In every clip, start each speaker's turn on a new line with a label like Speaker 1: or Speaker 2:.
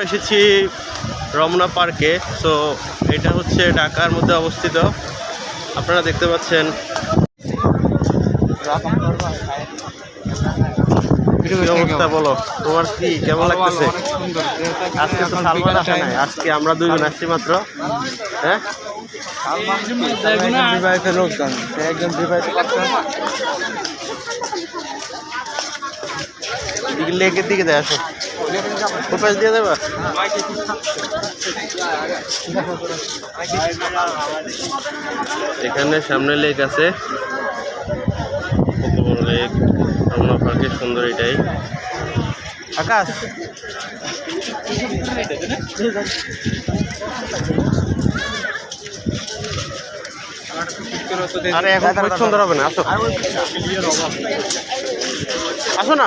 Speaker 1: আমরা এসেছি রমনা পার্কে। তো এটা হচ্ছে ঢাকার মধ্যে অবস্থিত। আপনারা দেখতে পাচ্ছেন। অবস্থা বলো? তোমার কি? কেমন লাগতেছে? আজকে তো সালমান আসে নাই। আজকে আমরা দুইজন আসছি মাত্র। হ্যাঁ?
Speaker 2: বিবাহিত লোকজন। সে একজন বিবাহিত পাত্র
Speaker 1: দিকে লেকের দিকে দেয় আসো। দিয়ে দেবা এখানে সামনে লেক আছে। কত বড় লেক? রমনা পার্কের সুন্দর এটাই। আকাশ। আরে এখন খুব সুন্দর হবে না আসো। আসো না।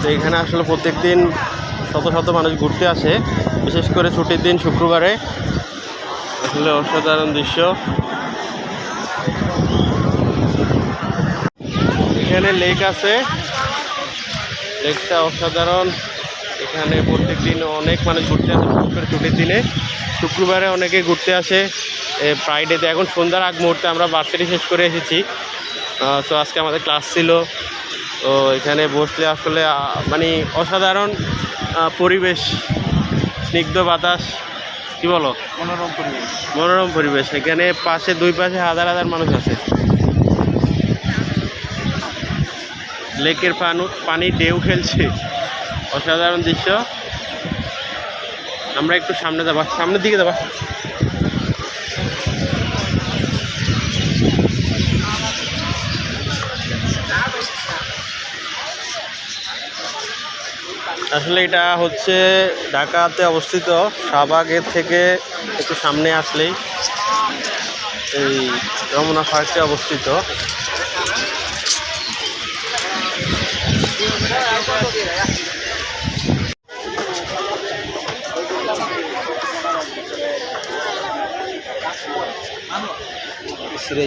Speaker 1: তো এখানে আসলে প্রত্যেক দিন শত শত মানুষ ঘুরতে আসে। বিশেষ করে ছুটির দিন শুক্রবারে। আসলে অসাধারণ দৃশ্য। এখানে লেক আছে। লেকটা অসাধারণ। এখানে প্রত্যেক দিন অনেক মানুষ ঘুরতে আসে, বিশেষ করে ছুটির দিনে। শুক্রবারে অনেকে ঘুরতে আসে। ফ্রাইডেতে এখন সন্ধ্যার আগ মুহূর্তে আমরা বার্ষিক শেষ করে এসেছি। তো আজকে আমাদের ক্লাস ছিল। তো এখানে বসলে আসলে মানে অসাধারণ পরিবেশ স্নিগ্ধ বাতাস কি বলো?
Speaker 2: মনোরম পরিবেশ।
Speaker 1: মনোরম পরিবেশ। এখানে পাশে দুই পাশে হাজার হাজার মানুষ আছে। লেকের পানু পানি ঢেউ খেলছে। অসাধারণ দৃশ্য। আমরা একটু সামনে যাবা সামনের দিকে যাবা। আসলে এটা হচ্ছে ঢাকাতে অবস্থিত শাহবাগের থেকে একটু সামনে আসলেই এই রমনা পার্কে অবস্থিত।
Speaker 2: সিরে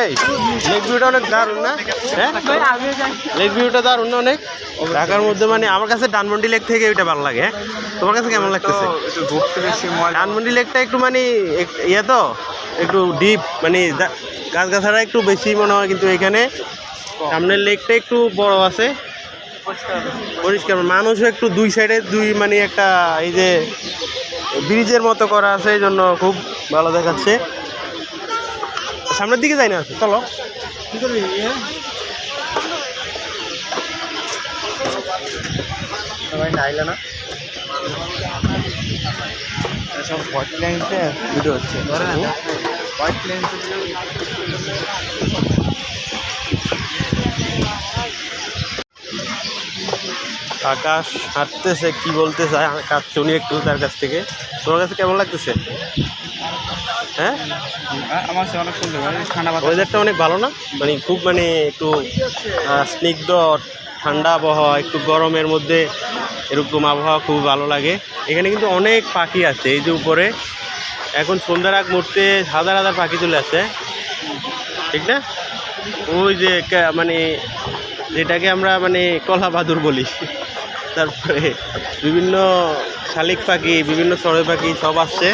Speaker 1: এই লেক ভিউটা অনেক দারুণ না? হ্যাঁ? লেক ভিউটা দারুণ না অনেক? ঢাকার মধ্যে মানে আমার কাছে ডানমন্ডি লেক থেকে ওইটা ভালো লাগে হ্যাঁ? তোমার কাছে কেমন লাগতেছে? ধানমন্ডি লেকটা একটু মানে ইয়ে তো একটু ডিপ মানে দা- গাছগাছাড়া একটু বেশি মনে হয় কিন্তু এখানে। সামনের লেকটা একটু বড় আছে। পরিষ্কার। মানুষও একটু দুই সাইডে দুই মানে একটা এই যে ব্রিজের মতো করা আছে এই জন্য খুব ভালো দেখাচ্ছে। সামনের দিকে যাই না? চলো।
Speaker 2: না সব হোয়াইট ভিডিও হচ্ছে। হোয়াইট
Speaker 1: আকাশ হাঁটতেছে কি বলতে চায়? আকাশ শুনি একটু তার কাছ থেকে। তোমার কাছে কেমন লাগতেছে? হ্যাঁ?
Speaker 2: আমার অনেক সুন্দর মানে ঠান্ডা
Speaker 1: ওয়েদারটা অনেক ভালো না? মানে খুব মানে একটু স্নিগ্ধ ঠান্ডা আবহাওয়া একটু গরমের মধ্যে এরকম আবহাওয়া খুব ভালো লাগে। এখানে কিন্তু অনেক পাখি আছে এই যে উপরে। এখন সন্ধ্যার আগ মুহূর্তে হাজার হাজার পাখি চলে আসে। ঠিক না? ওই যে মানে যেটাকে আমরা মানে কলা বাদুর বলি। তারপরে বিভিন্ন শালিক পাখি বিভিন্ন চড়ুই পাখি সব আসছে।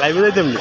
Speaker 1: লাইভে যাইতাম না